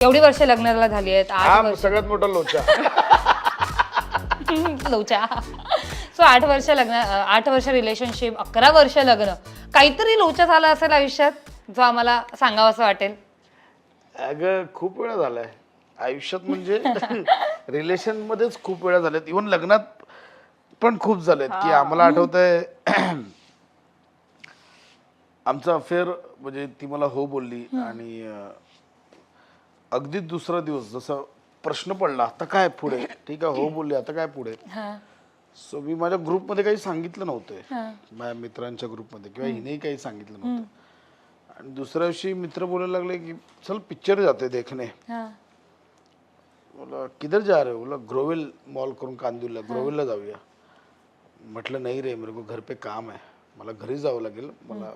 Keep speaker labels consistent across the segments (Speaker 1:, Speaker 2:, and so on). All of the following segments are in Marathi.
Speaker 1: एवढी वर्ष लग्नाला झाली आहेत आठ
Speaker 2: हा
Speaker 1: वर्ष.
Speaker 2: सगळ्यात मोठा लोचा.
Speaker 1: लवच्या सो आठ वर्ष लग्न अं, आठ वर्ष रिलेशनशिप अकरा वर्ष लग्न. काहीतरी लोचा झाला असेल आयुष्यात जो आम्हाला सांगावं वाटेल.
Speaker 2: अगं खूप वेळा झालाय. आयुष्यात म्हणजे रिलेशन मध्येच खूप वेळा झाल्यात इव्हन लग्नात पण खूप झालेत की आम्हाला आठवत आहे आमचं अफेअर म्हणजे ती मला हो बोलली आणि अं, अगदी दुसरा दिवस जसं प्रश्न पडला आता काय पुढे? ठीक आहे हो बोलली आता काय पुढे?
Speaker 1: हा,
Speaker 2: सो मी माझ्या ग्रुपमध्ये काही सांगितलं नव्हतं. माझ्या मित्रांच्या ग्रुपमध्ये किंवा हिनेही काही सांगितलं नव्हतं. आणि दुसऱ्या दिवशी मित्र बोलायला लागले की चल पिक्चर जाते देखने.
Speaker 1: हा.
Speaker 2: बोला किधर जा रहे हो? बोला ग्रोवेल मॉल करून कांदिवला ग्रोवेलला जाऊया. म्हटलं नाही रे मेरे को घर पे काम आहे मला घरी जावं लागेल. मला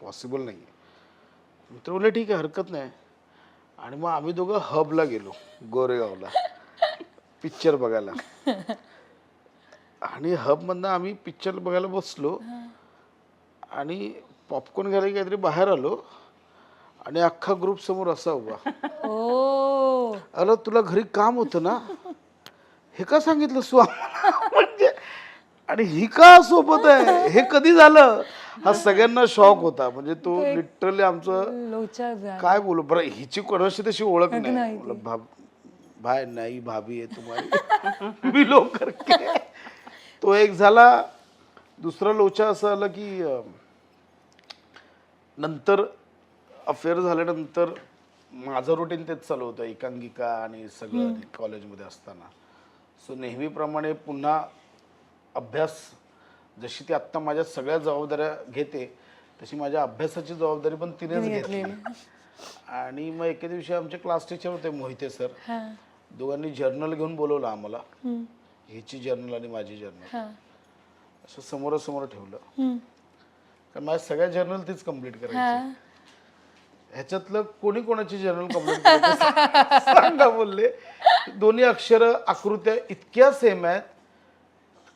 Speaker 2: पॉसिबल नाही मित्र बोलले ठीक आहे हरकत नाही. आणि मग आम्ही दोघं हबला गेलो गोरेगावला. पिक्चर बघायला. आणि हबमधनं आम्ही पिक्चर बघायला बसलो. आणि पॉपकॉर्न घ्यायला काहीतरी बाहेर आलो. आणि अख्खा ग्रुप समोर असा उभा.
Speaker 1: ओ.
Speaker 2: अरे तुला घरी काम होतं ना? हे का सांगितलं आम्हाला? म्हणजे आणि ही का सोबत आहे? हे कधी झालं? हा सगळ्यांना शॉक होता. म्हणजे तो लिटरली आमचं
Speaker 1: लोचा झाला.
Speaker 2: काय बोलू? बरं हिची कोणाशी तशी ओळख नाही.
Speaker 1: नाही
Speaker 2: बोला, भा- भाई नाही भाभी आहे तुम्हाला मी लोक करके तो एक झाला. दुसरा लोचा असं आलं की अं, नंतर अफेअर झाल्यानंतर माझं रुटीन तेच चालू होतं. एकांकिका आणि सगळं कॉलेजमध्ये असताना. सो नेहमीप्रमाणे पुन्हा अभ्यास जशी ती आत्ता माझ्या सगळ्या जबाबदाऱ्या घेते तशी माझ्या अभ्यासाची जबाबदारी पण तिनेच घेतली. आणि मग एके दिवशी आमचे क्लास टीचर होते मोहिते सर.
Speaker 1: हा,
Speaker 2: दोघांनी जर्नल घेऊन बोलवलं आम्हाला. हिची जर्नल आणि माझी जर्नल
Speaker 1: हा,
Speaker 2: असं समोरासमोर ठेवलं. कारण माझ्या सगळ्या जर्नल तीच कंप्लीट करायची. ह्याच्यातलं कोणी कोणाची जर्नल कंप्लीट सांगा बोलले. दोन्ही अक्षर आकृत्या इतक्या सेम आहेत.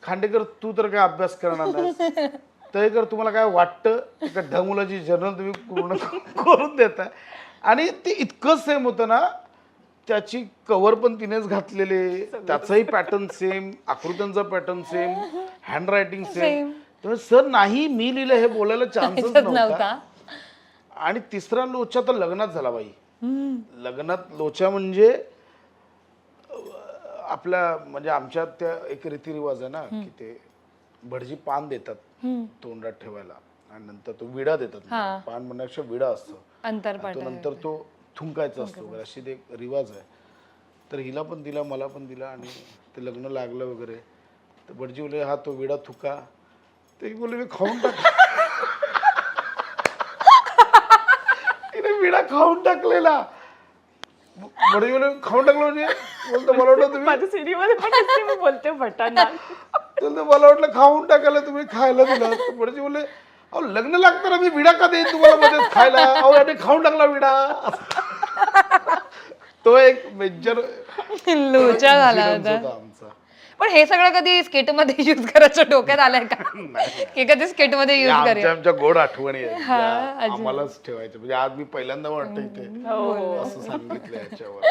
Speaker 2: खांडेकर तू तर काय अभ्यास करणार नाही तळेकर तुम्हाला काय वाटतं? एका ढमुलाची जर्नल तुम्ही पूर्ण करून देताय. आणि ते इतकं सेम होतं ना त्याची कव्हर पण तिनेच घातलेले. त्याचाही पॅटर्न सेम आकृत्यांचा pattern same handwriting same त्यामुळे सर नाही मी लिहिलं हे बोलायला चान्सच नव्हता. आणि तिसरा लोचा तर लग्नात झाला बाई. लग्नात लोचा म्हणजे आपल्या म्हणजे आमच्यात त्या एक रीतिरिवाज आहे ना की ते भटजी पान देतात. तोंडात ठेवायला आणि नंतर तो विडा देतात. पान म्हणण्यापेक्षा विडा असतो.
Speaker 1: अंतर
Speaker 2: आणि तो
Speaker 1: पाठ
Speaker 2: नंतर तो थुंकायचा असतो. वगैरे अशी ते एक रिवाज आहे. तर हिला पण दिला मला पण दिला आणि ते लग्न लागलं वगैरे. तर भटजी बोलले हा तो विडा थुका. ते बोलले मी खाऊन टाक तिने विडा खाऊन टाकलेला. बोलले खाऊन टाकलं म्हणजे? बोलतो मला वाटलं तुम्ही
Speaker 3: माझ्या सीडीमध्ये पण असते मी बोलते भटांना
Speaker 2: तर मला वाटलं खाऊन टाकायला तुम्ही खायला दिलं. तर भटजी बोलले अहो लग्न लागताना मी विडा का देईन तुम्हाला मध्येच खायला? अहो याने खाऊन टाकला विडा. तो एक मेजर
Speaker 1: लोचा झाला होता
Speaker 2: आमचा.
Speaker 1: पण हे सगळं कधी स्केटमध्ये युज करायचं डोक्यात आलंय का? की कधी
Speaker 2: स्केटमध्ये
Speaker 1: युज
Speaker 2: आमच्या
Speaker 1: करूया?
Speaker 2: आमच्या गोड आठवणी आहेत.
Speaker 1: हा, अजून.
Speaker 2: आम्हालाच ठेवायच्या. म्हणजे आज मी पहिल्यांदा वाटतं इथे.
Speaker 3: हो
Speaker 2: असं सांगितलं याच्यावर.